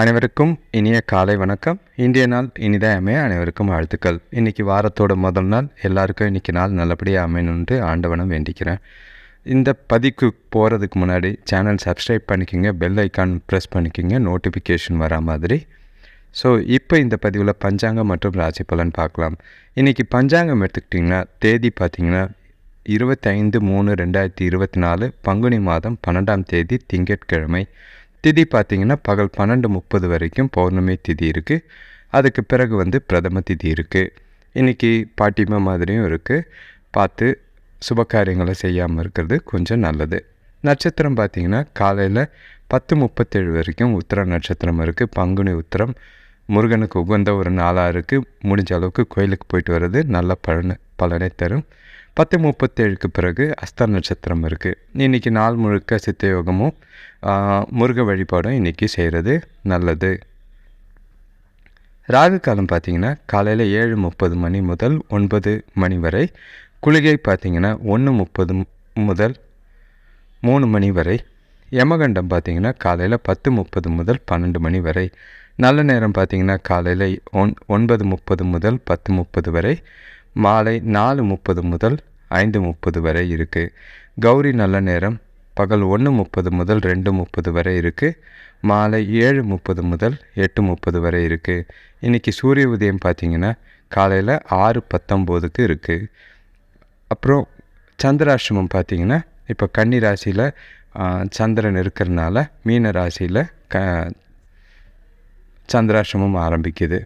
அனைவருக்கும் இனிய காலை வணக்கம். இந்திய நாள் இனிதாக அமைய அனைவருக்கும் வாழ்த்துக்கள். இன்றைக்கி வாரத்தோட முதல் நாள். எல்லாருக்கும் இன்றைக்கி நாள் நல்லபடியாக அமையணுன்ட்டு ஆண்டவனம் வேண்டிக்கிறேன். இந்த பதிக்கு போகிறதுக்கு முன்னாடி சேனல் சப்ஸ்கிரைப் பண்ணிக்கோங்க. பெல் ஐக்கான் ப்ரெஸ் பண்ணிக்கோங்க. நோட்டிஃபிகேஷன் வரா மாதிரி. ஸோ இப்போ இந்த பதிவில் பஞ்சாங்கம் மற்றும் ராசி பலன் பார்க்கலாம். இன்றைக்கி பஞ்சாங்கம் எடுத்துக்கிட்டிங்கன்னா தேதி பார்த்திங்கன்னா இருபத்தைந்து மூணு ரெண்டாயிரத்தி இருபத்தி நாலு பங்குனி மாதம் பன்னெண்டாம் தேதி திங்கட்கிழமை. திதி பார்த்திங்கன்னா பகல் பன்னெண்டு முப்பது வரைக்கும் பௌர்ணமி திதி இருக்குது அதுக்கு பிறகு வந்து பிரதம திதி இருக்குது இன்றைக்கி பாட்டிமா மாதிரியும் இருக்குது பார்த்து சுப காரியங்களை செய்யாமல் இருக்கிறது கொஞ்சம் நல்லது. நட்சத்திரம் பார்த்திங்கன்னா காலையில் பத்து முப்பத்தேழு வரைக்கும் உத்திர நட்சத்திரம் இருக்குது பங்குனி உத்திரம் முருகனுக்கு உகந்த ஒரு நாளாக இருக்குது முடிஞ்ச அளவுக்கு கோயிலுக்கு போயிட்டு வர்றது நல்ல பலனை பலனை தரும். பத்து முப்பத்தேழுக்கு பிறகு அஸ்த நட்சத்திரம் இருக்குது இன்றைக்கி நாள் முழுக்க சித்தயோகமும் முருக வழிபாடும் இன்றைக்கி செய்கிறது நல்லது. ராகு காலம் பார்த்திங்கன்னா காலையில் ஏழு முப்பது மணி முதல் ஒன்பது மணி வரை குளிகை பார்த்திங்கன்னா ஒன்று முப்பது முதல் மூணு மணி வரை யமகண்டம் பார்த்திங்கன்னா காலையில் பத்து முப்பது முதல் பன்னெண்டு மணி வரை நல்ல நேரம் பார்த்திங்கன்னா காலையில் ஒன் ஒன்பது முப்பது முதல் பத்து முப்பது வரை மாலை நாலு முப்பது முதல் ஐந்து முப்பது வரை இருக்குது கௌரி நல்ல நேரம். பகல் ஒன்று முப்பது முதல் ரெண்டு முப்பது வரை இருக்குது மாலை ஏழு முப்பது முதல் எட்டு முப்பது வரை இருக்குது இன்றைக்கி சூரிய உதயம் பார்த்திங்கன்னா காலையில் ஆறு பத்தொம்போதுக்கு இருக்குது அப்புறம் சந்திராஷ்டமம் பார்த்திங்கன்னா இப்போ கன்னி ராசியில் சந்திரன் இருக்கிறனால மீன ராசியில் க சந்திராசிரமம் ஆரம்பிக்குது.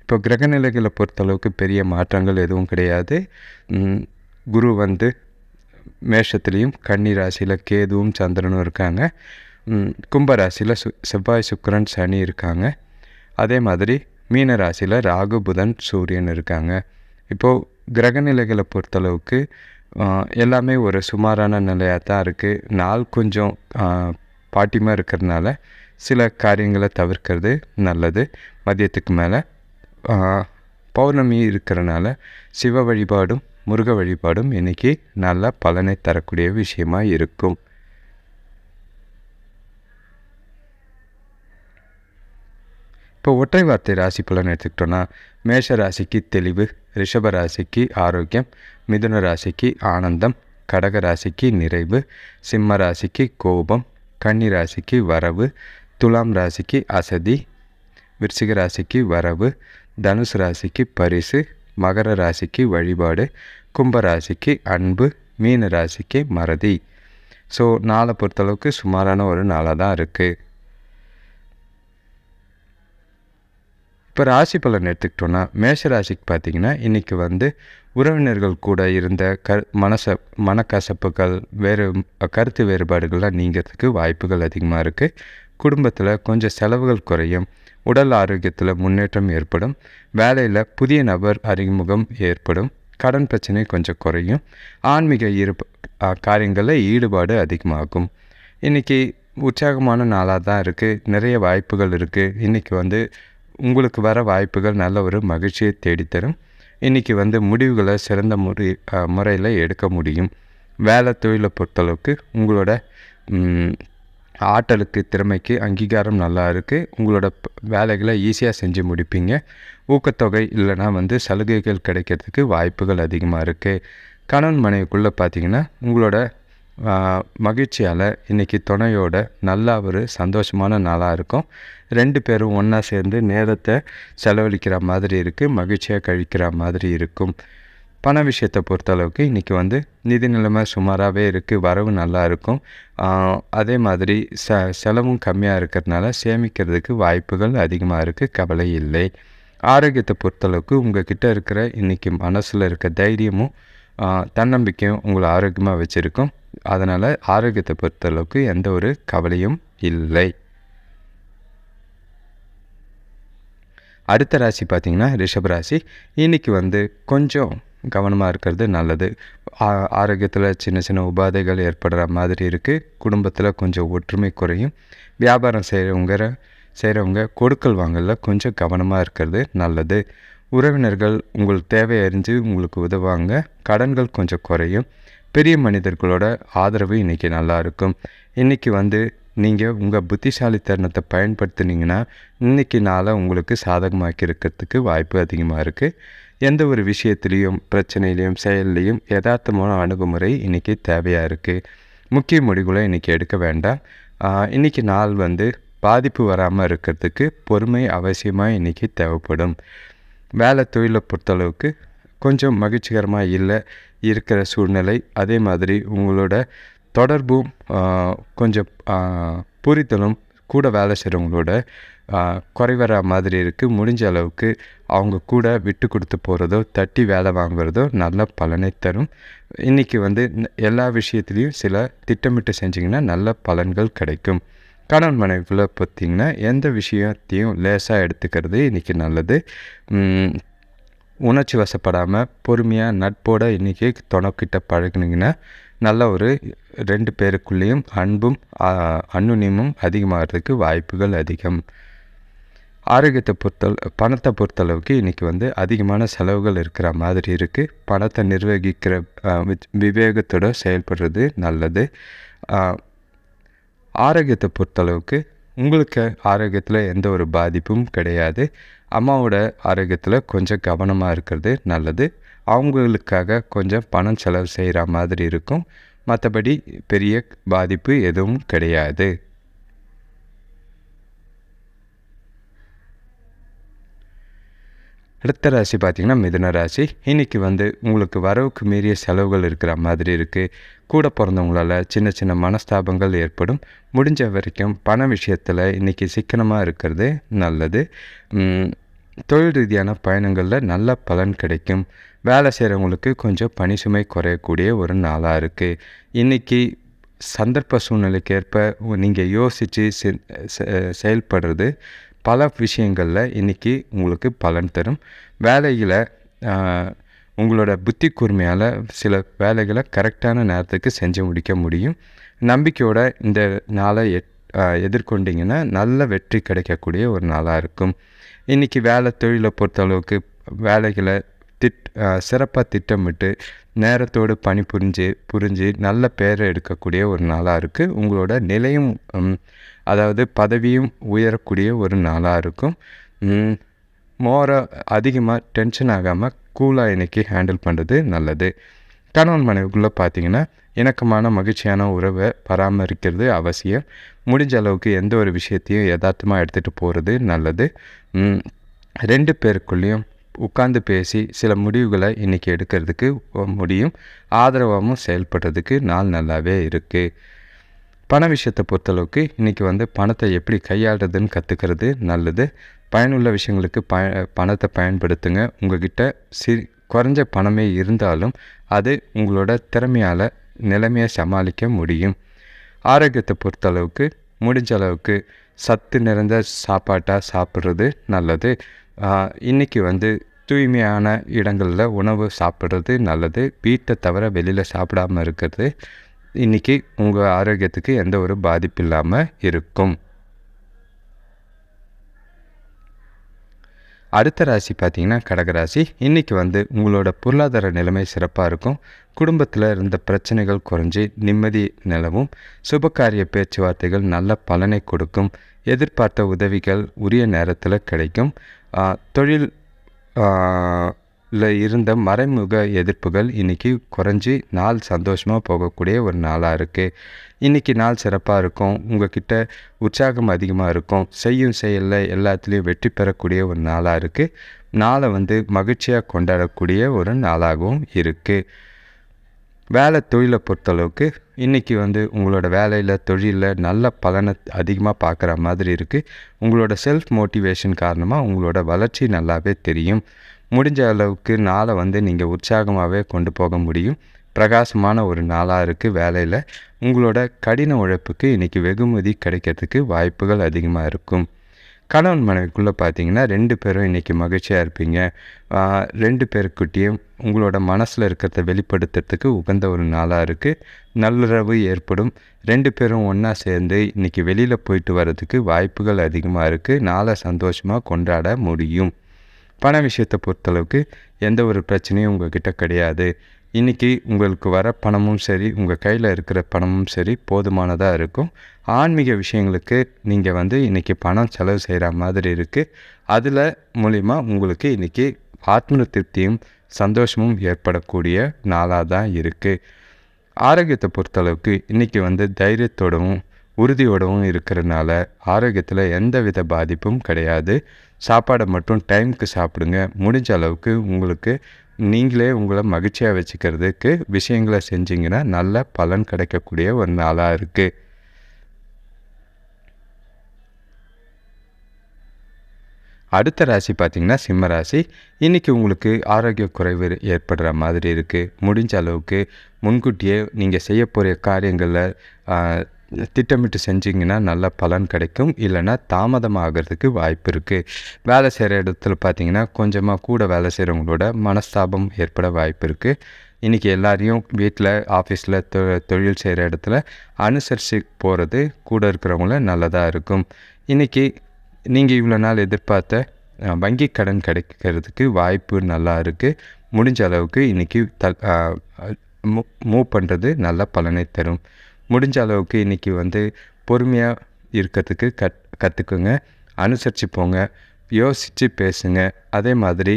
இப்போ கிரகநிலைகளை பொறுத்தளவுக்கு பெரிய மாற்றங்கள் எதுவும் கிடையாது. குரு வந்து மேஷத்துலேயும் கன்னி ராசியில் கேதுவும் சந்திரனும் இருக்காங்க. கும்பராசியில் சு செவ்வாய் சுக்கரன் சனி இருக்காங்க. அதே மாதிரி மீன ராசியில் ராகு புதன் சூரியன் இருக்காங்க. இப்போது கிரகநிலைகளை பொறுத்தளவுக்கு எல்லாமே ஒரு சுமாரான நிலையாக தான் இருக்குது நாள் கொஞ்சம் பாட்டிமாக இருக்கிறதுனால சில காரியங்களை தவிர்க்கிறது நல்லது. மதியத்துக்கு மேலே பௌர்ணமி இருக்கிறனால சிவ வழிபாடும் முருக வழிபாடும் இன்றைக்கி நல்ல பலனை தரக்கூடிய விஷயமாக இருக்கும். இப்போ ஒற்றை வார்த்தை ராசி பலன் எடுத்துக்கிட்டோன்னா மேஷ ராசிக்கு தெளிவு ரிஷப ராசிக்கு ஆரோக்கியம் மிதுன ராசிக்கு ஆனந்தம் கடக ராசிக்கு நிறைவு சிம்ம ராசிக்கு கோபம் கன்னி ராசிக்கு வரவு துலாம் ராசிக்கு அசதி விருச்சிக ராசிக்கு வரவு தனுசு ராசிக்கு பரிசு மகர ராசிக்கு வழிபாடு கும்பராசிக்கு அன்பு மீன ராசிக்கு மறதி. ஸோ நாளை பொறுத்தளவுக்கு சுமாரான ஒரு நாளாக தான் இருக்குது இப்போ ராசி பலன் எடுத்துக்கிட்டோன்னா மேஷ ராசிக்கு பார்த்திங்கன்னா இன்றைக்கி வந்து உறவினர்கள் கூட இருந்த க மனச மனக்கசப்புகள் வேறு கருத்து வேறுபாடுகள்லாம் நீங்கிறதுக்கு வாய்ப்புகள் அதிகமாக இருக்குது குடும்பத்தில் கொஞ்சம் செலவுகள் குறையும். உடல் ஆரோக்கியத்தில் முன்னேற்றம் ஏற்படும். வேலையில் புதிய நபர் அறிமுகம் ஏற்படும். கடன் பிரச்சனை கொஞ்சம் குறையும். ஆன்மீக ஈடுப காரியங்களில் ஈடுபாடு அதிகமாகும். இன்றைக்கி உற்சாகமான நாளாக தான் இருக்குது நிறைய வாய்ப்புகள் இருக்குது இன்றைக்கி வந்து உங்களுக்கு வர வாய்ப்புகள் நல்ல ஒரு மகிழ்ச்சியை தேடித்தரும். இன்றைக்கி வந்து முடிவுகளை சிறந்த முறை முறையில் எடுக்க முடியும். வேலை தொழிலை பொறுத்தளவுக்கு உங்களோட ஆற்றலுக்கு திறமைக்கு அங்கீகாரம் நல்லா இருக்குது உங்களோட வேலைகளை ஈஸியாக செஞ்சு முடிப்பீங்க. ஊக்கத்தொகை இல்லைனா வந்து சலுகைகள் கிடைக்கிறதுக்கு வாய்ப்புகள் அதிகமாக இருக்குது கணவன் மனைவிக்குள்ளே பார்த்தீங்கன்னா உங்களோட மகிழ்ச்சியால் இன்றைக்கி துணையோட நல்லா ஒரு சந்தோஷமான நாளாக இருக்கும். ரெண்டு பேரும் ஒன்றா சேர்ந்து நேரத்தை செலவழிக்கிற மாதிரி இருக்குது மகிழ்ச்சியாக கழிக்கிற மாதிரி இருக்கும். பண விஷயத்தை பொறுத்தளவுக்கு இன்றைக்கி வந்து நிதி நிலைமை சுமாராகவே இருக்குது வரவு நல்லா இருக்கும். அதே மாதிரி ச செலவும் கம்மியாக இருக்கிறதுனால சேமிக்கிறதுக்கு வாய்ப்புகள் அதிகமாக இருக்குது கவலை இல்லை. ஆரோக்கியத்தை பொறுத்தளவுக்கு உங்கள் கிட்டே இருக்கிற இன்றைக்கி மனசில் இருக்க தைரியமும் தன்னம்பிக்கையும் உங்களை ஆரோக்கியமாக வச்சுருக்கும். அதனால் ஆரோக்கியத்தை பொறுத்தளவுக்கு எந்த ஒரு கவலையும் இல்லை. அடுத்த ராசி பார்த்திங்கன்னா ரிஷபராசி இன்றைக்கி வந்து கொஞ்சம் கவனமாக இருக்கிறது நல்லது. ஆரோக்கியத்தில் சின்ன சின்ன உபாதைகள் ஏற்படுற மாதிரி இருக்குது குடும்பத்தில் கொஞ்சம் ஒற்றுமை குறையும். வியாபாரம் செய்கிறவங்க செய்கிறவங்க கொடுக்கல் வாங்கல கொஞ்சம் கவனமாக இருக்கிறது நல்லது. உறவினர்கள் உங்கள் தேவை அறிஞ்சு உங்களுக்கு உதவாங்க கடன்கள் கொஞ்சம் குறையும். பெரிய மனிதர்களோட ஆதரவு இன்றைக்கி நல்லா இருக்கும். இன்றைக்கி வந்து நீங்கள் உங்கள் புத்திசாலித்தனத்தை பயன்படுத்துனீங்கன்னா இன்றைக்கி நாளை உங்களுக்கு சாதகமாக்கி இருக்கிறதுக்கு வாய்ப்பு அதிகமாக இருக்குது எந்த ஒரு விஷயத்துலேயும் பிரச்சனையிலையும் செயல்லையும் யதார்த்தமான அணுகுமுறை இன்றைக்கி தேவையாக இருக்குது முக்கிய முடிவுகளை இன்றைக்கி எடுக்க வேண்டாம். இன்றைக்கி நாள் வந்து பாதிப்பு வராமல் இருக்கிறதுக்கு பொறுமை அவசியமாக இன்றைக்கி தேவைப்படும். வேலை தொழிலை பொறுத்தளவுக்கு கொஞ்சம் மகிழ்ச்சிகரமாக இல்லை இருக்கிற சூழ்நிலை அதே மாதிரி உங்களோட தொடர்பும் கொஞ்சம் புரிதலும் கூட வேலை செய்கிறவங்களோட குறைவர மாதிரி இருக்குது முடிஞ்ச அளவுக்கு அவங்க கூட விட்டு கொடுத்து போகிறதோ தட்டி வேலை வாங்குறதோ நல்ல பலனை தரும். இன்றைக்கி வந்து எல்லா விஷயத்துலேயும் சில திட்டமிட்டு செஞ்சிங்கன்னா நல்ல பலன்கள் கிடைக்கும். கணவன் மனைவிக்குள்ளே பார்த்திங்கன்னா எந்த விஷயத்தையும் லேசாக எடுத்துக்கிறது இன்றைக்கி நல்லது. உணர்ச்சி வசப்படாமல் பொறுமையாக நட்போடு இன்றைக்கி துணைக்கிட்ட பழகினீங்கன்னா நல்ல ஒரு ரெண்டு பேருக்குள்ளேயும் அன்பும் அன்னுனியமும் அதிகமாகிறதுக்கு வாய்ப்புகள் அதிகம். ஆரோக்கியத்தை பொறுத்தல் பணத்தை பொறுத்தளவுக்கு இன்றைக்கி வந்து அதிகமான செலவுகள் இருக்கிற மாதிரி இருக்குது பணத்தை நிர்வகிக்கிற விவேகத்தோடு செயல்படுறது நல்லது. ஆரோக்கியத்தை பொறுத்தளவுக்கு உங்களுக்கு ஆரோக்கியத்தில் எந்த ஒரு பாதிப்பும் கிடையாது. அம்மாவோட ஆரோக்கியத்தில் கொஞ்சம் கவனமாக இருக்கிறது நல்லது. அவங்களுக்காக கொஞ்சம் பணம் செலவு செய்கிற மாதிரி இருக்கும். மற்றபடி பெரிய பாதிப்பு எதுவும் கிடையாது. அடுத்த ராசி பார்த்திங்கன்னா மிதுன ராசி. இன்றைக்கி வந்து உங்களுக்கு வரவுக்கு மீறிய செலவுகள் இருக்கிற மாதிரி இருக்குது கூட பிறந்தவங்களால் சின்ன சின்ன மனஸ்தாபங்கள் ஏற்படும். முடிஞ்ச வரைக்கும் பண விஷயத்தில் இன்றைக்கி சிக்கனமாக இருக்கிறது நல்லது. தொழில் ரீதியான பயணங்களில் நல்ல பலன் கிடைக்கும். வேலை செய்கிறவங்களுக்கு கொஞ்சம் பணி சுமை குறையக்கூடிய ஒரு நாளாக இருக்குது இன்றைக்கி சந்தர்ப்ப சூழ்நிலைக்கு ஏற்ப நீங்கள் யோசித்து செயல்படுறது பல விஷயங்களில் இன்றைக்கி உங்களுக்கு பலன் தரும். வேலையில் உங்களோட புத்தி கூர்மையால் சில வேலைகளை கரெக்டான நேரத்துக்கு செஞ்சு முடிக்க முடியும். நம்பிக்கையோட இந்த நாளை எதிர்கொண்டிங்கன்னா நல்ல வெற்றி கிடைக்கக்கூடிய ஒரு நாளாக இருக்கும். இன்றைக்கி வேலை தொழிலை பொறுத்தளவுக்கு வேலைகளை திட் சிறப்பாக திட்டமிட்டு நேரத்தோடு பணி புரிஞ்சு புரிஞ்சு நல்ல பேரை எடுக்கக்கூடிய ஒரு நாளாக இருக்குது உங்களோட நிலையும் அதாவது பதவியும் உயரக்கூடிய ஒரு நாளாக இருக்கும். மோராக அதிகமாக டென்ஷன் ஆகாமல் கூலாக இன்றைக்கி ஹேண்டில் பண்ணுறது நல்லது. கணவன் மனைவிக்குள்ளே பார்த்தீங்கன்னா இணக்கமான மகிழ்ச்சியான உறவை பராமரிக்கிறது அவசியம். முடிஞ்ச அளவுக்கு எந்த ஒரு விஷயத்தையும் யதார்த்தமாக எடுத்துகிட்டு போகிறது நல்லது. ரெண்டு பேருக்குள்ளேயும் உட்காந்து பேசி சில முடிவுகளை இன்றைக்கி எடுக்கிறதுக்கு முடியும். ஆதரவாகவும் செயல்படுறதுக்கு நாள் நல்லாவே இருக்குது பண விஷயத்தை பொறுத்தளவுக்கு இன்றைக்கி வந்து பணத்தை எப்படி கையாளுறதுன்னு கற்றுக்கிறது நல்லது. பயனுள்ள விஷயங்களுக்கு ப பணத்தை பயன்படுத்துங்க. உங்கள்கிட்ட சி குறைஞ்ச பணமே இருந்தாலும் அது உங்களோட திறமையால் நிலைமையை சமாளிக்க முடியும். ஆரோக்கியத்தை பொறுத்தளவுக்கு முடிஞ்ச அளவுக்கு சத்து நிறைந்த சாப்பாட்டாக சாப்பிட்றது நல்லது. இன்றைக்கி வந்து தூய்மையான இடங்களில் உணவு சாப்பிட்றது நல்லது. வீட்டை தவிர வெளியில் சாப்பிடாமல் இருக்கிறது. இன்றைக்கி உங்கள் ஆரோக்கியத்துக்கு எந்த ஒரு பாதிப்பு இல்லாமல் இருக்கும். அடுத்த ராசி பார்த்திங்கன்னா கடகராசி இன்றைக்கி வந்து உங்களோட பொருளாதார நிலைமை சிறப்பாக இருக்கும். குடும்பத்தில் இருந்த பிரச்சனைகள் குறைஞ்சி நிம்மதி நிலவும். சுபகாரிய பேச்சுவார்த்தைகள் நல்ல பலனை கொடுக்கும். எதிர்பார்த்த உதவிகள் உரிய நேரத்தில் கிடைக்கும். தொழில் இருந்த மறைமுக எதிர்ப்புகள் இன்றைக்கி குறைஞ்சி நாள் சந்தோஷமாக போகக்கூடிய ஒரு நாளாக இருக்குது இன்றைக்கி நாள் சிறப்பாக இருக்கும். உங்கள்கிட்ட உற்சாகம் அதிகமாக இருக்கும். செய்யும் செயலில் எல்லாத்துலேயும் வெற்றி பெறக்கூடிய ஒரு நாளாக இருக்குது நாளை வந்து மகிழ்ச்சியாக கொண்டாடக்கூடிய ஒரு நாளாகவும் இருக்குது வேலை தொழிலை பொறுத்தளவுக்கு இன்றைக்கி வந்து உங்களோட வேலையில் தொழிலில் நல்ல பலனை அதிகமாக பார்க்குற மாதிரி இருக்குது உங்களோட செல்ஃப் மோட்டிவேஷன் காரணமாக உங்களோட வளர்ச்சி நல்லாவே தெரியும். முடிஞ்ச அளவுக்கு நாளை வந்து நீங்கள் உற்சாகமாகவே கொண்டு போக முடியும். பிரகாசமான ஒரு நாளாக இருக்குது வேலையில். உங்களோட கடின உழைப்புக்கு இன்றைக்கி வெகுமதி கிடைக்கிறதுக்கு வாய்ப்புகள் அதிகமாக இருக்கும். கணவன் மனைவிக்குள்ளே பார்த்தீங்கன்னா ரெண்டு பேரும் இன்றைக்கி மகிழ்ச்சியாக இருப்பீங்க. ரெண்டு பேருக்கிட்டேயும் உங்களோட மனசில் இருக்கிறத வெளிப்படுத்துறதுக்கு உகந்த ஒரு நாளாக இருக்குது நல்லுறவு ஏற்படும். ரெண்டு பேரும் ஒன்றா சேர்ந்து இன்றைக்கி வெளியில் போயிட்டு வர்றதுக்கு வாய்ப்புகள் அதிகமாக இருக்குது நாளை சந்தோஷமாக கொண்டாட முடியும். பண விஷயத்தை பொறுத்தளவுக்கு எந்த ஒரு பிரச்சனையும் உங்கள்கிட்ட கிடையாது. இன்றைக்கி உங்களுக்கு வர பணமும் சரி உங்கள் கையில் இருக்கிற பணமும் சரி போதுமானதாக இருக்கும். ஆன்மீக விஷயங்களுக்கு நீங்கள் வந்து இன்றைக்கி பணம் செலவு செய்கிற மாதிரி இருக்குது அதில் மூலிமா உங்களுக்கு இன்றைக்கி ஆத்ம திருப்தியும் சந்தோஷமும் ஏற்படக்கூடிய நாளாக தான் இருக்குது ஆரோக்கியத்தை பொறுத்தளவுக்கு இன்றைக்கி வந்து தைரியத்தோடவும் உறுதியோடவும் இருக்கிறனால ஆரோக்கியத்தில் எந்த வித பாதிப்பும் கிடையாது. சாப்பாடை மட்டும் டைமுக்கு சாப்பிடுங்க. முடிஞ்ச அளவுக்கு உங்களுக்கு நீங்களே உங்களை மகிழ்ச்சியாக வச்சுக்கிறதுக்கு விஷயங்களை செஞ்சிங்கன்னா நல்ல பலன் கிடைக்கக்கூடிய ஒரு நாளாக இருக்குது அடுத்த ராசி பார்த்திங்கன்னா சிம்ம ராசி. இன்றைக்கி உங்களுக்கு ஆரோக்கிய குறைவு ஏற்படுற மாதிரி இருக்குது முடிஞ்ச அளவுக்கு முன்கூட்டியே நீங்கள் செய்ய போகிற காரியங்களில் திட்டமிட்டு செஞ்சிங்கன்னா நல்ல பலன் கிடைக்கும். இல்லைன்னா தாமதமாகிறதுக்கு வாய்ப்பு இருக்குது வேலை செய்கிற இடத்துல பார்த்தீங்கன்னா கொஞ்சமாக கூட வேலை செய்கிறவங்களோட மனஸ்தாபம் ஏற்பட வாய்ப்பு இருக்குது இன்றைக்கி எல்லாரையும் வீட்டில் ஆஃபீஸில் தொ தொழில் செய்கிற இடத்துல அனுசரித்து போகிறது கூட இருக்கிறவங்கள நல்லதாக இருக்கும். இன்றைக்கி நீங்கள் இவ்வளோ நாள் எதிர்பார்த்த வங்கி கடன் கிடைக்கிறதுக்கு வாய்ப்பு நல்லா இருக்குது முடிஞ்ச அளவுக்கு இன்றைக்கி த மூவ் பண்ணுறது நல்ல பலனை தரும். முடிஞ்ச அளவுக்கு இன்றைக்கி வந்து பொறுமையாக இருக்கிறதுக்கு கத் கற்றுக்குங்க அனுசரித்து போங்க. யோசித்து பேசுங்க. அதே மாதிரி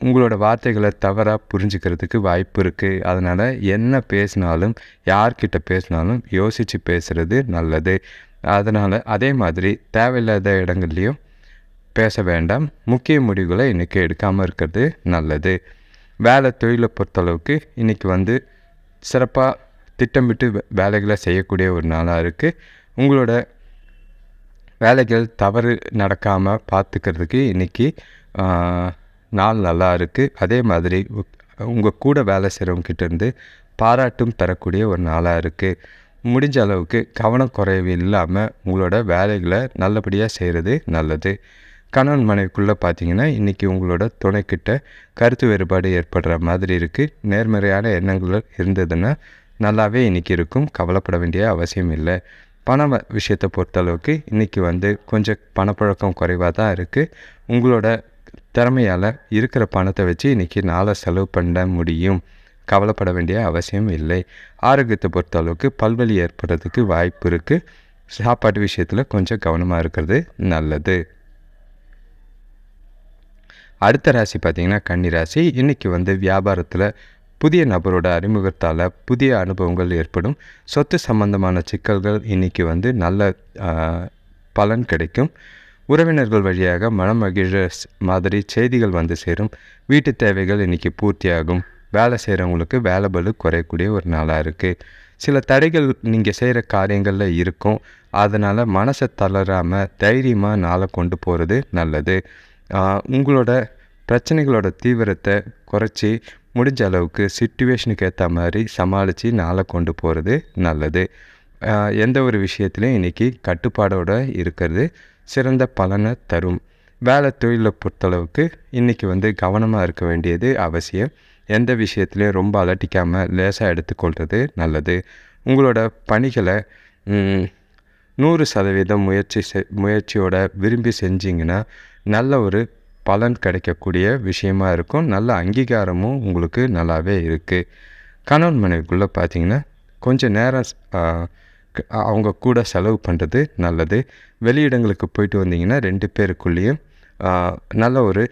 உங்களோட வார்த்தைகளை தவறாக புரிஞ்சுக்கிறதுக்கு வாய்ப்பு இருக்குது அதனால் என்ன பேசினாலும் யார்கிட்ட பேசினாலும் யோசித்து பேசுகிறது நல்லது. அதனால் அதே மாதிரி தேவையில்லாத இடங்கள்லையும் பேச வேண்டாம். முக்கிய முடிவுகளை இன்றைக்கி எடுக்காமல் இருக்கிறது நல்லது. வேலை தொழிலை பொறுத்தளவுக்கு இன்றைக்கி வந்து சிறப்பாக திட்டமிட்டு வேலைகளை செய்யக்கூடிய ஒரு நாளாக இருக்குது உங்களோட வேலைகள் தவறு நடக்காமல் பார்த்துக்கிறதுக்கு இன்றைக்கி நாள் நல்லா இருக்குது அதே மாதிரி உங்கள் கூட வேலை செய்கிறவங்ககிட்டேருந்து பாராட்டும் தரக்கூடிய ஒரு நாளாக இருக்குது முடிஞ்ச அளவுக்கு கவனம் குறைவு இல்லாமல் உங்களோட வேலைகளை நல்லபடியாக செய்கிறது நல்லது. கணவன் மனைவிக்குள்ளே பார்த்தீங்கன்னா இன்றைக்கி உங்களோட துணைக்கிட்ட கருத்து வேறுபாடு ஏற்படுற மாதிரி இருக்குது நேர்மறையான எண்ணங்கள் இருந்ததுன்னா நல்லாவே இன்றைக்கி இருக்கும். கவலைப்பட வேண்டிய அவசியம் இல்லை. பண விஷயத்தை பொறுத்தளவுக்கு இன்றைக்கி வந்து கொஞ்சம் பணப்பழக்கம் குறைவாக தான் இருக்குது உங்களோட திறமையால் இருக்கிற பணத்தை வச்சு இன்றைக்கி நாளை செலவு பண்ண முடியும். கவலைப்பட வேண்டிய அவசியம் இல்லை. ஆரோக்கியத்தை பொறுத்தளவுக்கு பல்வலி ஏற்படுறதுக்கு வாய்ப்பு இருக்குது சாப்பாட்டு விஷயத்தில் கொஞ்சம் கவனமாக இருக்கிறது நல்லது. அடுத்த ராசி பார்த்திங்கன்னா கன்னி ராசி. இன்றைக்கி வந்து வியாபாரத்தில் புதிய நபரோட அறிமுகத்தால் புதிய அனுபவங்கள் ஏற்படும். சொத்து சம்பந்தமான சிக்கல்கள் இன்றைக்கி வந்து நல்ல பலன் கிடைக்கும். உறவினர்கள் வழியாக மனம் மகிழ மாதிரி செய்திகள் வந்து சேரும். வீட்டு தேவைகள் இன்றைக்கி பூர்த்தியாகும். வேலை செய்கிறவங்களுக்கு வேலை பலு குறையக்கூடிய ஒரு நாளாக இருக்குது சில தடைகள் நீங்கள் செய்கிற காரியங்களில் இருக்கும். அதனால் மனசை தளராமல் தைரியமாக நாளை கொண்டு போகிறது நல்லது. உங்களோட பிரச்சனைகளோட தீவிரத்தை குறைச்சி முடிஞ்ச அளவுக்கு சுச்சுவேஷனுக்கு ஏற்ற மாதிரி சமாளித்து நாளை கொண்டு போகிறது நல்லது. எந்த ஒரு விஷயத்துலையும் இன்றைக்கி கட்டுப்பாடோடு இருக்கிறது சிறந்த பலனை தரும். வேலை தொழிலை பொறுத்தளவுக்கு இன்றைக்கி வந்து கவனமாக இருக்க வேண்டியது அவசியம். எந்த விஷயத்துலையும் ரொம்ப அலட்டிக்காமல் லேசாக எடுத்துக்கொள்வது நல்லது. உங்களோட பணிகளை நூறு சதவீதம் முயற்சி செ முயற்சியோட விரும்பி செஞ்சிங்கன்னா நல்ல ஒரு பலன் கிடைக்கக்கூடிய விஷயமா இருக்கும். நல்ல அங்கீகாரமும் உங்களுக்கு நல்லாவே இருக்குது கணவன் மனைவிக்குள்ளே பார்த்தீங்கன்னா கொஞ்சம் நேரம் அவங்க கூட செலவு பண்ணுறது நல்லது. வெளியிடங்களுக்கு போயிட்டு வந்தீங்கன்னா ரெண்டு பேருக்குள்ளேயும் நல்ல ஒரு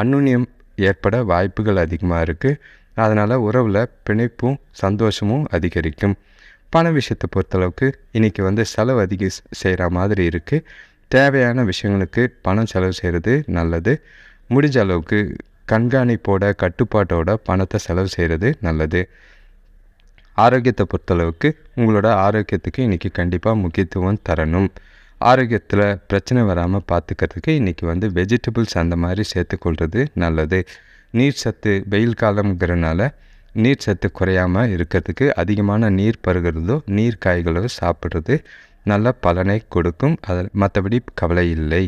அந்நுண்ணியம் ஏற்பட வாய்ப்புகள் அதிகமாக இருக்குது அதனால் உறவில் பிணைப்பும் சந்தோஷமும் அதிகரிக்கும். பண விஷயத்தை பொறுத்தளவுக்கு இன்றைக்கி வந்து செலவு அதிகம் செய்கிற மாதிரி இருக்குது தேவையான விஷயங்களுக்கு பணம் செலவு செய்கிறது நல்லது. முடிஞ்ச அளவுக்கு கண்காணிப்போட கட்டுப்பாட்டோட பணத்தை செலவு செய்கிறது நல்லது. ஆரோக்கியத்தை பொறுத்தளவுக்கு உங்களோட ஆரோக்கியத்துக்கு இன்றைக்கி கண்டிப்பாக முக்கியத்துவம் தரணும். ஆரோக்கியத்தில் பிரச்சனை வராமல் பார்த்துக்கிறதுக்கு இன்றைக்கி வந்து வெஜிடபிள்ஸ் அந்த மாதிரி சேர்த்துக்கொள்வது நல்லது. நீர் சத்து வெயில் காலங்கிறனால நீர் சத்து குறையாமல் இருக்கிறதுக்கு அதிகமான நீர் பருகிறதோ நீர் காய்களோ சாப்பிட்றது நல்ல பலனை கொடுக்கும். அதில் மற்றபடி கவலை இல்லை.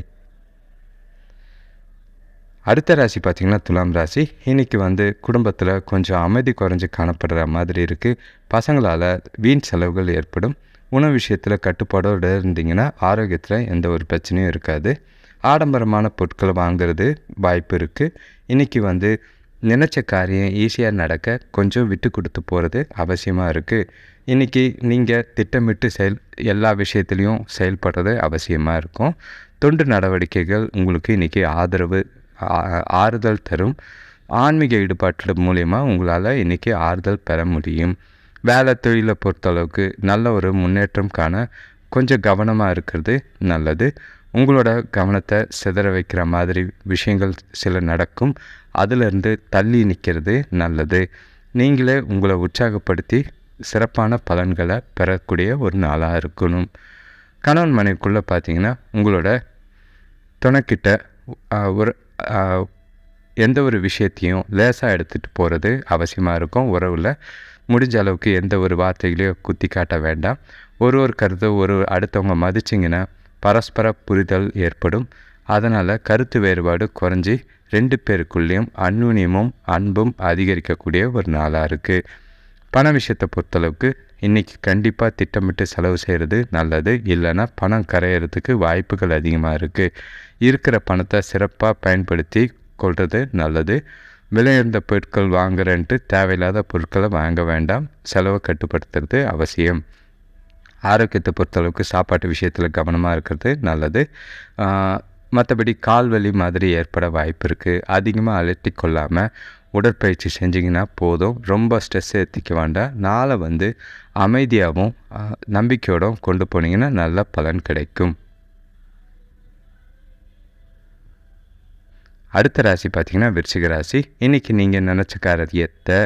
அடுத்த ராசி பார்த்திங்கன்னா துலாம் ராசி. இன்றைக்கி வந்து குடும்பத்தில் கொஞ்சம் அமைதி குறைஞ்சி காணப்படுற மாதிரி இருக்குது பசங்களால் வீண் செலவுகள் ஏற்படும். உணவு விஷயத்தில் கட்டுப்பாடோடு இருந்தீங்கன்னா ஆரோக்கியத்தில் எந்த ஒரு பிரச்சனையும் இருக்காது. ஆடம்பரமான பொருட்களை வாங்கிறது வாய்ப்பு இருக்குது இன்றைக்கி வந்து நினச்ச காரியம் ஈஸியாக நடக்க கொஞ்சம் விட்டு கொடுத்து போகிறது அவசியமாக இருக்குது இன்றைக்கி நீங்கள் திட்டமிட்டு செயல் எல்லா விஷயத்துலேயும் செயல்படுறது அவசியமாக இருக்கும். தொண்டு நடவடிக்கைகள் உங்களுக்கு இன்றைக்கி ஆதரவு ஆறுதல் தரும். ஆன்மீக ஈடுபாட்டு மூலயமா உங்களால் இன்றைக்கி ஆறுதல் பெற முடியும். வேலை தொழிலை பொறுத்தளவுக்கு நல்ல ஒரு முன்னேற்றம் காண கொஞ்சம் கவனமாக இருக்கிறது நல்லது. உங்களோட கவனத்தை சிதற வைக்கிற மாதிரி விஷயங்கள் சில நடக்கும். அதிலிருந்து தள்ளி நிற்கிறது நல்லது. நீங்களே உங்களை உற்சாகப்படுத்தி சிறப்பான பலன்களை பெறக்கூடிய ஒரு நாளாக இருக்கணும். கணவன் மனைவிக்குள்ளே பார்த்தீங்கன்னா உங்களோட துணைக்கிட்ட ஒரு எந்த ஒரு விஷயத்தையும் லேசாக எடுத்துகிட்டு போகிறது அவசியமாக இருக்கும். உறவில் முடிஞ்ச அளவுக்கு எந்த ஒரு வார்த்தைகளையும் குத்தி காட்ட வேண்டாம். ஒரு ஒரு கருத்தை ஒரு அடுத்தவங்க மதிச்சிங்கன்னா பரஸ்பர புரிதல் ஏற்படும். அதனால் கருத்து வேறுபாடு குறைஞ்சி ரெண்டு பேருக்குள்ளேயும் அந்நுன்யமும் அன்பும் அதிகரிக்கக்கூடிய ஒரு நாளாக இருக்குது பண விஷயத்தை பொறுத்தளவுக்கு இன்றைக்கி கண்டிப்பாக திட்டமிட்டு செலவு செய்கிறது நல்லது. இல்லைன்னா பணம் கரையிறதுக்கு வாய்ப்புகள் அதிகமாக இருக்குது இருக்கிற பணத்தை சிறப்பாக பயன்படுத்தி கொள்வது நல்லது. விலையுயர்ந்த பொருட்கள் வாங்குறேன்ட்டு தேவையில்லாத பொருட்களை வாங்க வேண்டாம். செலவை கட்டுப்படுத்துறது அவசியம். ஆரோக்கியத்தை பொறுத்தளவுக்கு சாப்பாட்டு விஷயத்தில் கவனமாக இருக்கிறது நல்லது. மற்றபடி கால்வலி மாதிரி ஏற்பட வாய்ப்பு இருக்குது அதிகமாக அலட்டி கொள்ளாமல் உடற்பயிற்சி செஞ்சிங்கன்னா போதும். ரொம்ப ஸ்ட்ரெஸ் ஏற்றிக்க வேண்டாம். நாளை வந்து அமைதியாகவும் நம்பிக்கையோடும் கொண்டு போனீங்கன்னா நல்ல பலன் கிடைக்கும். அடுத்த ராசி பார்த்திங்கன்னா விருச்சிக ராசி. இன்றைக்கி நீங்கள் நினச்ச காரியத்தை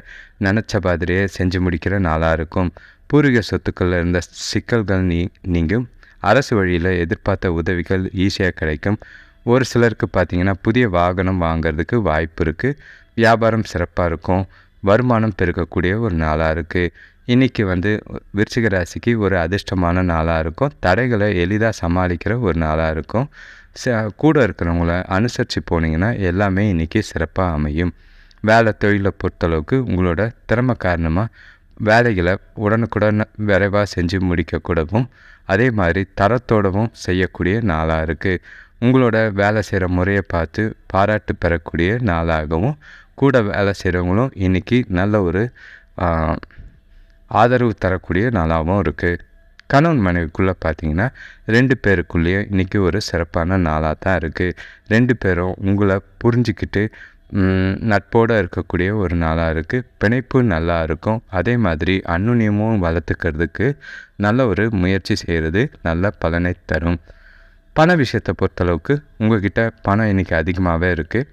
நினச்ச மாதிரியே செஞ்சு முடிக்கிற நாளாக இருக்கும். பூர்வீக சொத்துக்களில் இருந்த சிக்கல்கள் நீ நீங்கும். அரசு வழியில் எதிர்பார்த்த உதவிகள் ஈஸியாக கிடைக்கும். ஒரு சிலருக்கு பார்த்திங்கன்னா புதிய வாகனம் வாங்கிறதுக்கு வாய்ப்பு இருக்குது வியாபாரம் சிறப்பாக இருக்கும். வருமானம் பெருக்கக்கூடிய ஒரு நாளாக இருக்குது இன்றைக்கி வந்து விருச்சிக ராசிக்கு ஒரு அதிர்ஷ்டமான நாளாக இருக்கும். தடைகளை எளிதாக சமாளிக்கிற ஒரு நாளாக இருக்கும். ச கூட இருக்கிறவங்கள அனுசரித்து போனீங்கன்னா எல்லாமே இன்றைக்கி சிறப்பாக அமையும். வேலை தொழிலை பொறுத்தளவுக்கு உங்களோட திறமை காரணமாக வேலைகளை உடனுக்குடன் விரைவாக செஞ்சு முடிக்கக்கூடவும் அதே மாதிரி தரத்தோடவும் செய்யக்கூடிய நாளாக இருக்குது உங்களோட வேலை செய்கிற முறையை பார்த்து பாராட்டு பெறக்கூடிய நாளாகவும் கூட வேலை செய்கிறவங்களும் இன்றைக்கி நல்ல ஒரு ஆதரவு தரக்கூடிய நாளாகவும் இருக்குது கணவன் மனைவிக்குள்ளே பார்த்தீங்கன்னா ரெண்டு பேருக்குள்ளேயே இன்றைக்கி ஒரு சிறப்பான நாளாக தான் இருக்குது ரெண்டு பேரும் உங்களை புரிஞ்சிக்கிட்டு நட்போடு இருக்கக்கூடிய ஒரு நாளாக இருக்குது பிணைப்பு நல்லா இருக்கும். அதே மாதிரி அன்னுன்யமும் வளர்த்துக்கிறதுக்கு நல்ல ஒரு முயற்சி செய்கிறது நல்ல பலனை தரும். பண விஷயத்தை பொறுத்தளவுக்கு உங்கள்கிட்ட பணம் இன்றைக்கி அதிகமாகவே இருக்குது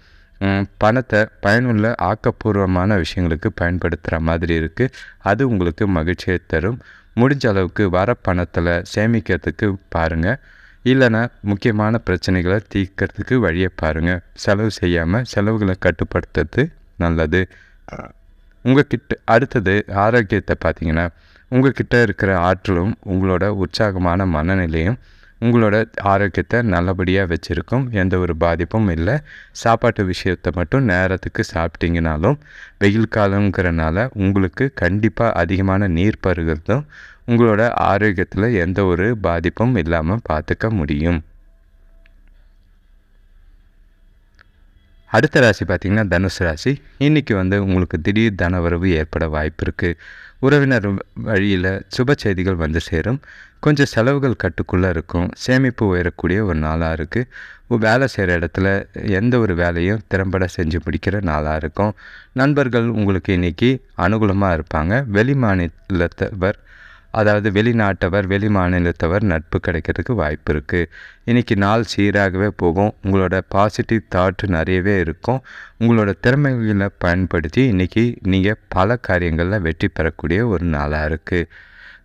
பணத்தை பயனுள்ள ஆக்கப்பூர்வமான விஷயங்களுக்கு பயன்படுத்துகிற மாதிரி இருக்குது அது உங்களுக்கு மகிழ்ச்சியை தரும். முடிஞ்ச அளவுக்கு வர பணத்தில் சேமிக்கிறதுக்கு பாருங்கள் இல்லைன்னா முக்கியமான பிரச்சனைகளை தீர்க்கறதுக்கு வழியை பாருங்கள் செலவு செய்யாமல் செலவுகளை கட்டுப்படுத்துறது நல்லது. உங்கள்கிட்ட அடுத்தது ஆரோக்கியத்தை பார்த்தீங்கன்னா உங்கள்கிட்ட இருக்கிற ஆற்றலும் உங்களோட உற்சாகமான மனநிலையும் உங்களோட ஆரோக்கியத்தை நல்லபடியாக வச்சுருக்கும். எந்த ஒரு பாதிப்பும் இல்லை. சாப்பாட்டு விஷயத்தை மட்டும் நேரத்துக்கு சாப்பிட்டீங்கனாலும் வெயில் காலங்கிறனால உங்களுக்கு கண்டிப்பாக அதிகமான நீர் பருகிறதும் உங்களோட ஆரோக்கியத்தில் எந்த ஒரு பாதிப்பும் இல்லாமல் பார்த்துக்க முடியும். அடுத்த ராசி பார்த்திங்கன்னா தனுசு ராசி. இன்றைக்கி வந்து உங்களுக்கு திடீர் தனவரவு ஏற்பட வாய்ப்பு இருக்குது உறவினர் வழியில் சுப செய்திகள் வந்து சேரும். கொஞ்சம் செலவுகள் கட்டுக்குள்ளே இருக்கும். சேமிப்பு உயரக்கூடிய ஒரு நாளாக இருக்குது வேலை செய்கிற இடத்துல எந்த ஒரு வேலையும் திறம்பட செஞ்சு முடிக்கிற நாளாக இருக்கும். நண்பர்கள் உங்களுக்கு இன்றைக்கி அனுகூலமாக இருப்பாங்க. வெளி மாநிலத்தவர் அதாவது வெளிநாட்டவர் வெளி மாநிலத்தவர் நட்பு கிடைக்கிறதுக்கு வாய்ப்பு இருக்குது இன்றைக்கி நாள் சீராகவே போகும். உங்களோட பாசிட்டிவ் தாட் நிறையவே இருக்கும். உங்களோட திறமைகளை பயன்படுத்தி இன்றைக்கி நீங்கள் பல காரியங்களில் வெற்றி பெறக்கூடிய ஒரு நாளாக இருக்குது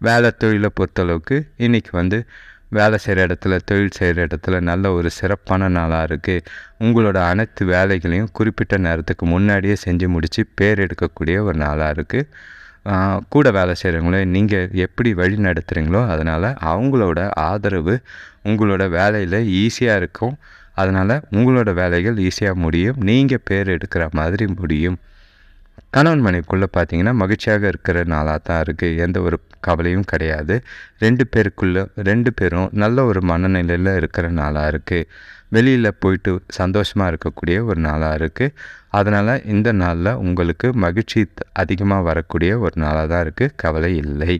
வேலை தொழிலை பொறுத்தளவுக்கு இன்றைக்கி வந்து வேலை செய்கிற இடத்துல தொழில் செய்கிற இடத்துல நல்ல ஒரு சிறப்பான நாளாக இருக்குது உங்களோட அனைத்து வேலைகளையும் குறிப்பிட்ட நேரத்துக்கு முன்னாடியே செஞ்சு முடித்து பேர் எடுக்கக்கூடிய ஒரு நாளாக இருக்குது கூட வேலை செய்கிறவங்களே நீங்கள் எப்படி வழி நடத்துகிறீங்களோ அதனால் அவங்களோட ஆதரவு உங்களோட வேலையில் ஈஸியாக இருக்கும். அதனால் உங்களோட வேலைகள் ஈஸியாக முடியும். நீங்கள் பேர் எடுக்கிற மாதிரி முடியும். கணவன் மனைவிக்குள்ளே பார்த்தீங்கன்னா மகிழ்ச்சியாக இருக்கிற நாளாக தான் இருக்குது எந்த ஒரு கவலையும் கிடையாது. ரெண்டு பேருக்குள்ளே ரெண்டு பேரும் நல்ல ஒரு மனநிலையில் இருக்கிற நாளாக இருக்குது வெளியில் போயிட்டு சந்தோஷமாக இருக்கக்கூடிய ஒரு நாளாக இருக்குது அதனால் இந்த நாளில் உங்களுக்கு மகிழ்ச்சி அதிகமாக வரக்கூடிய ஒரு நாளாக தான் இருக்குது கவலை இல்லை.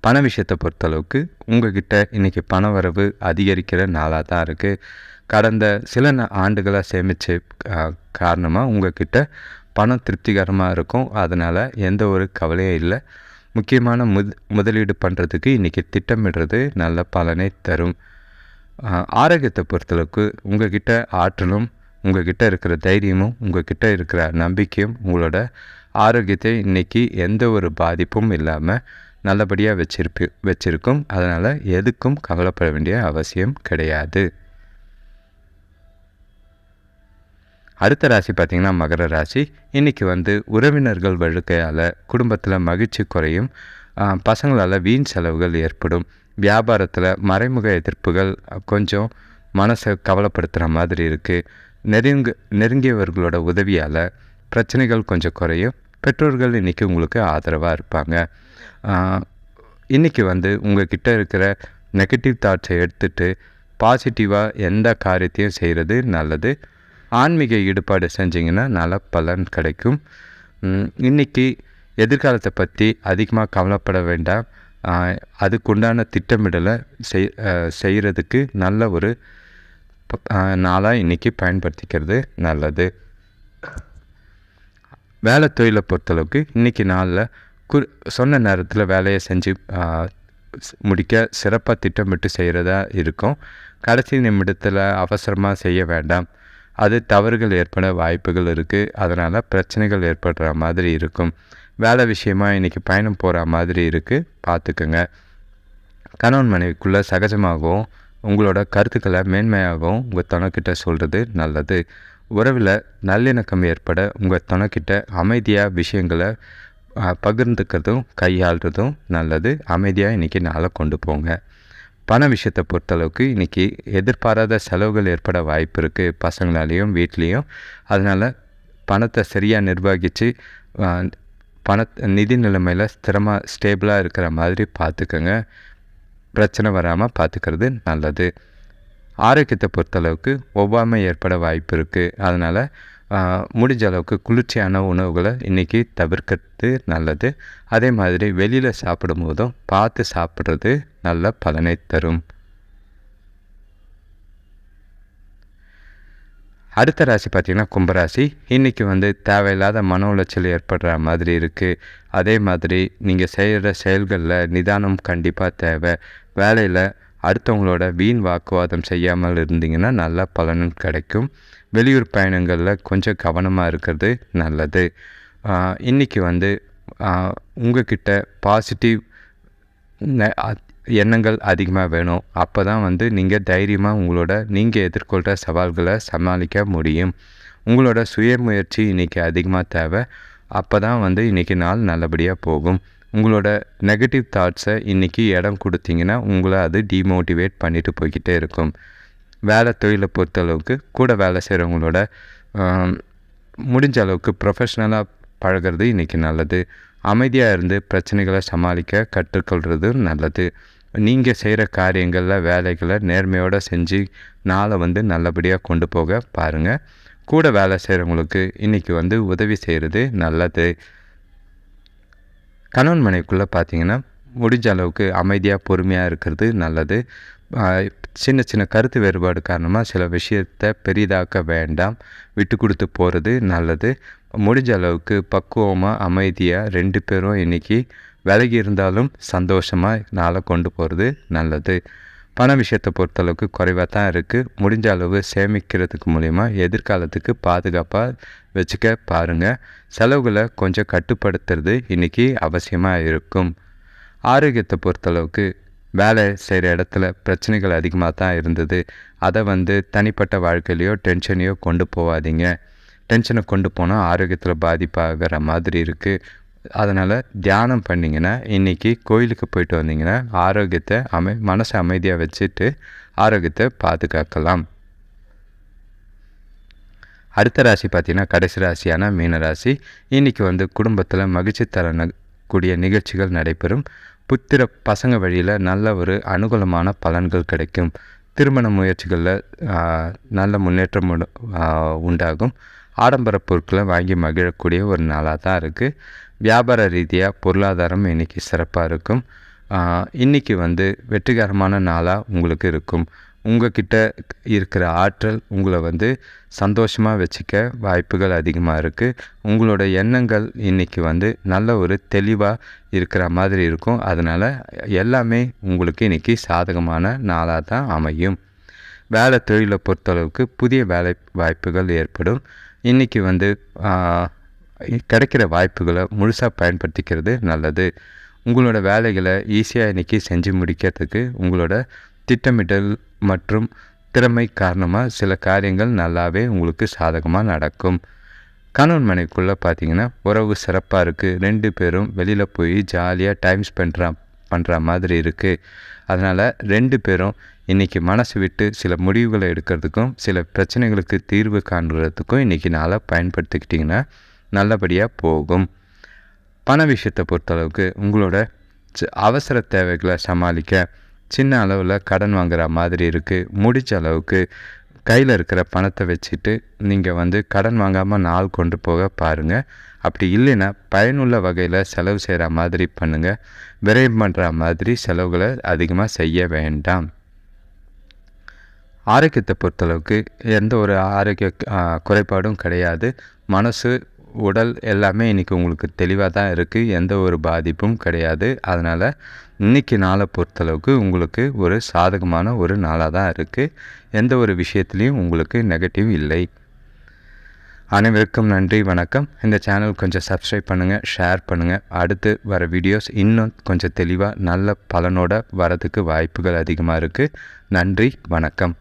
பண விஷயத்தை பொறுத்தளவுக்கு உங்ககிட்ட இன்றைக்கி பண வரவு அதிகரிக்கிற நாளாக தான் இருக்குது கடந்த சில ஆண்டுகளாக சேமித்த காரணமாக உங்ககிட்ட பணம் திருப்திகரமாக இருக்கும். அதனால் எந்த ஒரு கவலையும் இல்லை. முக்கியமான முத் முதலீடு பண்ணுறதுக்கு இன்றைக்கி திட்டமிடுறது நல்ல பலனை தரும். ஆரோக்கியத்தை பொறுத்தளவுக்கு உங்ககிட்ட ஆற்றலும் உங்ககிட்ட இருக்கிற தைரியமும் உங்கள்கிட்ட இருக்கிற நம்பிக்கையும் உங்களோட ஆரோக்கியத்தை இன்றைக்கி எந்த ஒரு பாதிப்பும் இல்லாமல் நல்லபடியாக வச்சிருப்பு வச்சுருக்கும். அதனால் எதுக்கும் கவலைப்பட வேண்டிய அவசியம் கிடையாது. அடுத்த ராசி பார்த்திங்கன்னா மகர ராசி. இன்றைக்கி வந்து உறவினர்கள் வழுக்கையால் குடும்பத்தில் மகிழ்ச்சி குறையும். பசங்களால் வீண் செலவுகள் ஏற்படும். வியாபாரத்தில் மறைமுக எதிர்ப்புகள் கொஞ்சம் மனசை கவலைப்படுத்துகிற மாதிரி இருக்குது நெருங்க நெருங்கியவர்களோட உதவியால் பிரச்சனைகள் கொஞ்சம் குறையும். பெற்றோர்கள் இன்றைக்கி உங்களுக்கு ஆதரவாக இருப்பாங்க. இன்றைக்கி வந்து உங்கள் கிட்டே இருக்கிற நெகட்டிவ் தாட்ஸை எடுத்துகிட்டு பாசிட்டிவாக எந்த காரியத்தையும் செய்கிறது நல்லது. ஆன்மீக ஈடுபாடு செஞ்சிங்கன்னா நல்ல பலன் கிடைக்கும். இன்றைக்கி எதிர்காலத்தை பற்றி அதிகமாக கவலைப்பட வேண்டாம். அதுக்குண்டான திட்டமிடலை செய் செய்கிறதுக்கு நல்ல ஒரு நாளாக இன்றைக்கி பயன்படுத்திக்கிறது நல்லது. வேலை தொழிலை பொறுத்தளவுக்கு இன்றைக்கி நாளில் கு சொன்ன நேரத்தில் வேலையை செஞ்சு முடிக்க சிறப்பாக திட்டமிட்டு செய்கிறதா இருக்கும். கடைசி நிமிடத்தில் அவசரமாக செய்ய வேண்டாம். அது தவறுகள் ஏற்பட வாய்ப்புகள் இருக்குது அதனால் பிரச்சனைகள் ஏற்படுற மாதிரி இருக்கும். வேலை விஷயமாக இன்றைக்கி பயணம் போகிற மாதிரி இருக்குது பார்த்துக்குங்க கணவன் மனைவிக்குள்ளே சகஜமாகவும் உங்களோட கருத்துக்களை மேன்மையாகவும் உங்கள் துணைக்கிட்ட சொல்கிறது நல்லது. உறவில் நல்லிணக்கம் ஏற்பட உங்கள் துணைக்கிட்ட அமைதியாக விஷயங்களை பகிர்ந்துக்கிறதும் கையாளுறதும் நல்லது. அமைதியாக இன்றைக்கி நாளை கொண்டு போங்க. பண விஷயத்தை பொறுத்தளவுக்கு இன்றைக்கி எதிர்பாராத செலவுகள் ஏற்பட வாய்ப்பு இருக்குது பசங்களாலேயும் வீட்லேயும். அதனால் பணத்தை சரியாக நிர்வகித்து பண நிதி நிலைமையில் ஸ்திரமாக ஸ்டேபிளாக இருக்கிற மாதிரி பார்த்துக்கோங்க. பிரச்சனை வராமல் பார்த்துக்கிறது நல்லது. ஆரோக்கியத்தை பொறுத்தளவுக்கு ஒவ்வாமை ஏற்பட வாய்ப்பு இருக்குது அதனால் முடிஞ்ச அளவுக்கு குளிர்ச்சியான உணவுகளை இன்றைக்கி தவிர்க்கிறது நல்லது. அதே மாதிரி வெளியில் சாப்பிடும் போதும் பார்த்து சாப்பிட்றது நல்ல பலனை தரும். அடுத்த ராசி பார்த்திங்கன்னா கும்பராசி. இன்றைக்கி வந்து தேவையில்லாத மன உளைச்சல் ஏற்படுற மாதிரி இருக்குது அதே மாதிரி நீங்கள் செய்கிற செயல்களில் நிதானம் கண்டிப்பாக தேவை. வேலையில் அடுத்தவங்களோட வீண் வாக்குவாதம் செய்யாமல் இருந்தீங்கன்னா நல்ல பலனும் கிடைக்கும். வெளியூர் பயணங்களில் கொஞ்சம் கவனமாக இருக்கிறது நல்லது. இன்றைக்கி வந்து உங்ககிட்ட பாசிட்டிவ் எண்ணங்கள் அதிகமாக வேணும். அப்போ தான் வந்து நீங்கள் தைரியமாக உங்களோட நீங்கள் எதிர்கொள்கிற சவால்களை சமாளிக்க முடியும். உங்களோட சுயமுயற்சி இன்றைக்கி அதிகமாக தேவை. அப்போ தான் வந்து இன்றைக்கி நாள் நல்லபடியாக போகும். உங்களோட நெகட்டிவ் தாட்ஸை இன்றைக்கி இடம் கொடுத்தீங்கன்னா உங்களை அது டிமோட்டிவேட் பண்ணிட்டு போய்கிட்டே இருக்கும். வேலை தொழிலை பொறுத்தளவுக்கு கூட வேலை செய்கிறவங்களோட முடிஞ்ச அளவுக்கு ப்ரொஃபஷ்னலாக பழகிறது இன்றைக்கி நல்லது. அமைதியாக இருந்து பிரச்சனைகளை சமாளிக்க கற்றுக்கொள்வது நல்லது. நீங்கள் செய்கிற காரியங்களில் வேலைகளை நேர்மையோடு செஞ்சு நாளை வந்து நல்லபடியாக கொண்டு போக பாருங்கள் கூட வேலை செய்கிறவங்களுக்கு இன்றைக்கி வந்து உதவி செய்கிறது நல்லது. கணவன் மனைவிக்குள்ளே பார்த்தீங்கன்னா முடிஞ்ச அளவுக்கு அமைதியாக பொறுமையாக இருக்கிறது நல்லது. சின்ன சின்ன கருத்து வேறுபாடு காரணமாக சில விஷயத்தை பெரிதாக்க வேண்டாம். விட்டு கொடுத்து போகிறது நல்லது. முடிஞ்ச அளவுக்கு பக்குவமாக அமைதியாக ரெண்டு பேரும் இன்றைக்கி விலகி இருந்தாலும் சந்தோஷமாக நாளை கொண்டு போகிறது நல்லது. பண விஷயத்தை பொறுத்தளவுக்கு குறைவாக தான் இருக்குது முடிஞ்ச அளவு சேமிக்கிறதுக்கு மூலிமா எதிர்காலத்துக்கு பாதுகாப்பாக வச்சுக்க பாருங்கள் செலவுகளை கொஞ்சம் கட்டுப்படுத்துறது இன்றைக்கி அவசியமாக இருக்கும். ஆரோக்கியத்தை பொறுத்தளவுக்கு வேலை செய்கிற இடத்துல பிரச்சனைகள் அதிகமாக தான் இருந்தது. அதை வந்து தனிப்பட்ட வாழ்க்கையிலையோ டென்ஷனையோ கொண்டு போகாதீங்க டென்ஷனை கொண்டு போனால் ஆரோக்கியத்தில் பாதிப்பாகிற மாதிரி இருக்குது அதனால் தியானம் பண்ணிங்கன்னா இன்றைக்கி கோயிலுக்கு போயிட்டு வந்தீங்கன்னா ஆரோக்கியத்தை அமை மனசை அமைதியாக வச்சுட்டு ஆரோக்கியத்தை பாதுகாக்கலாம். அடுத்த ராசி பார்த்திங்கன்னா கடைசி ராசியான மீன ராசி இன்றைக்கி வந்து குடும்பத்தில் மகிழ்ச்சி தரக்கூடிய நிகழ்ச்சிகள் நடைபெறும். புத்திர பசங்க வழியில் நல்ல ஒரு அனுகூலமான பலன்கள் கிடைக்கும். திருமண முயற்சிகளில் நல்ல முன்னேற்றம் உண்டாகும். ஆடம்பர பொருட்களை வாங்கி மகிழக்கூடிய ஒரு நாளாக தான் இருக்குது வியாபார ரீதியாக பொருளாதாரம் இன்றைக்கி சிறப்பாக இருக்கும். இன்றைக்கி வந்து வெற்றிகரமான நாளாக உங்களுக்கு இருக்கும். உங்கக்கிட்ட இருக்கிற ஆற்றல் உங்களை வந்து சந்தோஷமாக வச்சுக்க வாய்ப்புகள் அதிகமாக இருக்குது உங்களோட எண்ணங்கள் இன்றைக்கி வந்து நல்ல ஒரு தெளிவாக இருக்கிற மாதிரி இருக்கும். அதனால் எல்லாமே உங்களுக்கு இன்றைக்கி சாதகமான நாளாக தான் அமையும். வேலை தொழிலை பொறுத்தளவுக்கு புதிய வேலை வாய்ப்புகள் ஏற்படும். இன்றைக்கி வந்து கிடைக்கிற வாய்ப்புகளை முழுசாக பயன்படுத்திக்கிறது நல்லது. உங்களோட வேலைகளை ஈஸியாக இன்றைக்கி செஞ்சு முடிக்கிறதுக்கு உங்களோட திட்டமிடல் மற்றும் திறமை காரணமாக சில காரியங்கள் நல்லாவே உங்களுக்கு சாதகமாக நடக்கும். கணவன் மனைவிக்குள்ளே பார்த்தீங்கன்னா உறவு சிறப்பாக இருக்குது ரெண்டு பேரும் வெளியில் போய் ஜாலியாக டைம் ஸ்பெண்ட்ரா பண்ணுற மாதிரி இருக்குது அதனால் ரெண்டு பேரும் இன்றைக்கி மனசு விட்டு சில முடிவுகளை எடுக்கிறதுக்கும் சில பிரச்சனைகளுக்கு தீர்வு காண்கிறதுக்கும் இன்றைக்கி நாளாக பயன்படுத்திக்கிட்டிங்கன்னா நல்லபடியாக போகும். பண விஷயத்தை பொறுத்தளவுக்கு உங்களோட அவசர தேவைகளை சமாளிக்க சின்ன அளவில் கடன் வாங்குற மாதிரி இருக்குது முடிச்ச அளவுக்கு கையில் இருக்கிற பணத்தை வச்சுட்டு நீங்கள் வந்து கடன் வாங்காமல் நாள் கொண்டு போக பாருங்கள் அப்படி இல்லைன்னா பயனுள்ள வகையில் செலவு செய்கிற மாதிரி பண்ணுங்கள் விரைவு பண்ணுற மாதிரி செலவுகளை அதிகமாக செய்ய வேண்டாம். ஆரோக்கியத்தை பொறுத்தளவுக்கு எந்த ஒரு ஆரோக்கிய குறைபாடும் கிடையாது. மனசு உடல் எல்லாமே இன்றைக்கி உங்களுக்கு தெளிவாக தான் இருக்குது எந்த ஒரு பாதிப்பும் கிடையாது. அதனால் இன்றைக்கி நாளை பொறுத்தளவுக்கு உங்களுக்கு ஒரு சாதகமான ஒரு நாளாக தான் இருக்குது எந்த ஒரு விஷயத்துலேயும் உங்களுக்கு நெகட்டிவ் இல்லை. அனைவருக்கும் நன்றி வணக்கம். இந்த சேனல் கொஞ்சம் சப்ஸ்கிரைப் பண்ணுங்கள் ஷேர் பண்ணுங்கள் அடுத்து வர வீடியோஸ் இன்னும் கொஞ்சம் தெளிவாக நல்ல பலனோட வரதுக்கு வாய்ப்புகள் அதிகமாக இருக்குது நன்றி வணக்கம்.